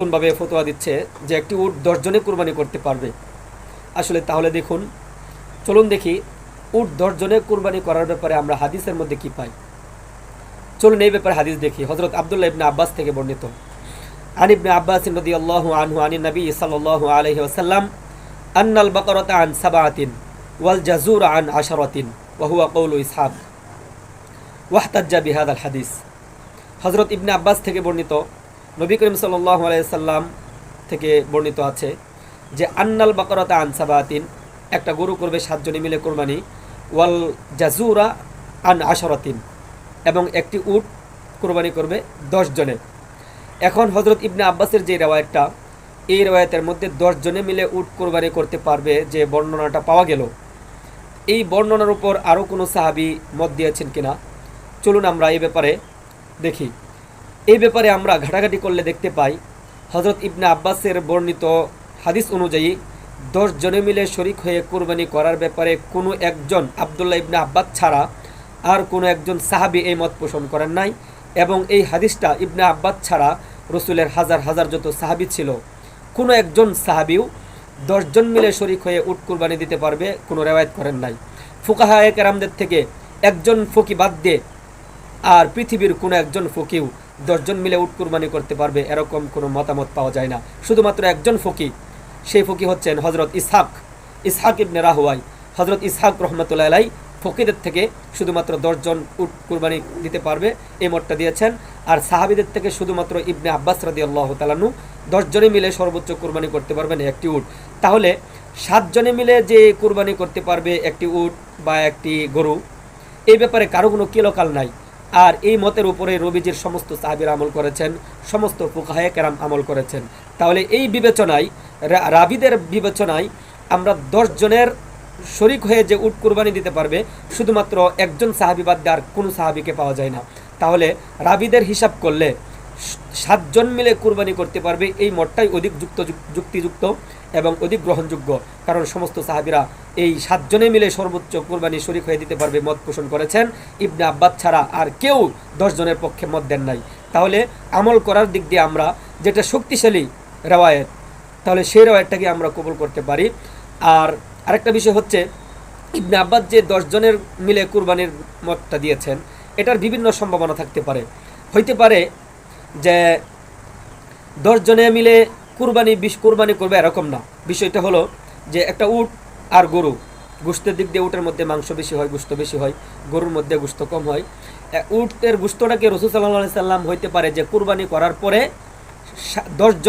ভাবে ফতোয়া দিচ্ছে যে একটি উট দশজনে কুরবানি করতে পারবে আসলে তাহলে দেখুন চলুন দেখি উট দশজনে কুরবানি করার ব্যাপারে আমরা হাদিসের মধ্যে কি পাই চলুন এই ব্যাপারে হাদিস দেখি হজরত আবদুল্লাহ ইবনে আব্বাস থেকে বর্ণিত عن ابن عباس رضي الله عنه عن النبي صلى الله عليه وسلم أن البقرة عن سبعة والجزور عن عشرة وهو قول إسحاق واحتج بهذا الحديث হজরত ইবনে আব্বাস থেকে বর্ণিত নবী করিম সাল্লাহ আলাইসাল্লাম থেকে বর্ণিত আছে যে, আন্নাল বাকরতা আনসাবাতিন একটা গরু করবে সাতজনে মিলে কোরবানি, ওয়াল জাজুরা আন আশরাতিন, এবং একটি উট কোরবানি করবে দশ জনে এখন হজরত ইবনে আব্বাসের যে রেওয়ায়তটা, এই রেওয়ায়তের মধ্যে দশ জনে মিলে উট কোরবানি করতে পারবে যে বর্ণনাটা পাওয়া গেল। এই বর্ণনার উপর আরও কোনো সাহাবি মত দিয়েছেন কিনা? চলুন আমরা এই ব্যাপারে দেখি। এই ব্যাপারে আমরা ঘাটাঘাটি করলে দেখতে পাই হজরত ইবনে আব্বাসের বর্ণিত হাদিস অনুযায়ী দশ জনে মিলে শরিক হয়ে কোরবানি করার ব্যাপারে কোনো একজন আবদুল্লাহ ইবনে আব্বাস ছাড়া আর কোনো একজন সাহাবি এই মত পোষণ করেন নাই এবং এই হাদিসটা ইবনে আব্বাস ছাড়া রসুলের হাজার হাজার যত সাহাবি ছিল, কোনো একজন সাহাবিও দশজন মিলে শরিক হয়ে উট কুরবানি দিতে পারবে কোনো রেওয়ায়ত করেন নাই। ফুকাহা কেরামদের থেকে একজন ফকি বাদ দিয়ে আর পৃথিবীর কোনো একজন ফকিও দশজন মিলে উট কুরবানি করতে পারবে, এরকম কোনো মতামত পাওয়া যায় না। শুধুমাত্র একজন ফকি সেই ফকি হচ্ছেন হজরত ইসহাক ইসহাক ইবনে রাহুয়াই। হজরত ইসহাক রহমতুল্লাহ আলাই ফকিদের থেকে শুধুমাত্র দশজন উট কুরবানি দিতে পারবে, এই মতটা দিয়েছেন। আর সাহাবিদের থেকে শুধুমাত্র ইবনে আব্বাস রাদি আল্লাহ তালানু দশজনে মিলে সর্বোচ্চ কুরবানি করতে পারবেন একটি উট। তাহলে সাতজনে মিলে যে কুরবানি করতে পারবে একটি উট বা একটি গরু, এই ব্যাপারে কারও কোনো কিলোকাল নাই। আর এই মতের উপরে রবিজির সমস্ত সাহাবির আমল করেছেন, সমস্ত ফুকাহে কেরাম আমল করেছেন। তাহলে এই বিবেচনায় রাবিদের বিবেচনায় আমরা জনের শরিক হয়ে যে উট কুরবানি দিতে পারবে, শুধুমাত্র একজন সাহাবি বাদ দিয়ে কোনো সাহাবিকে পাওয়া যায় না। তাহলে রাবিদের হিসাব করলে সাতজন মিলে কুরবানি করতে পারবে। এই মতটাই অধিক যুক্ত যুক্তিযুক্ত এবং অধিক গ্রহণযোগ্য। কারণ সমস্ত সাহাবিরা এই সাতজনে মিলে সর্বোচ্চ কোরবানি শরিক হয়ে দিতে পারবে মত পোষণ করেছেন। ইবনে আব্বাদ ছাড়া আর কেউ দশ জনের পক্ষে মত দেন নাই। তাহলে আমল করার দিক দিয়ে আমরা যেটা শক্তিশালী রেওয়ায়ত, তাহলে সেই রেওয়ায়তটাকে আমরা কবুল করতে পারি। আর আরেকটা বিষয় হচ্ছে, ইবনে আব্বাদ যে দশ জনের মিলে কুরবানির মতটা দিয়েছেন, এটার বিভিন্ন সম্ভাবনা থাকতে পারে। হইতে পারে যে দশ জনে মিলে কুরবানি বিশ কুরবানি করবে এরকম না। বিষয়টা হলো যে একটা উট আর গরু, গুস্তের দিক দিয়ে উটের মধ্যে মাংস বেশি হয়, গুস্ত বেশি হয়, গরুর মধ্যে গুস্ত কম হয়। উটের গুস্তটাকে রসুল সাল্লাহ সাল্লাম হইতে পারে যে কুরবানি করার পরে দশ জন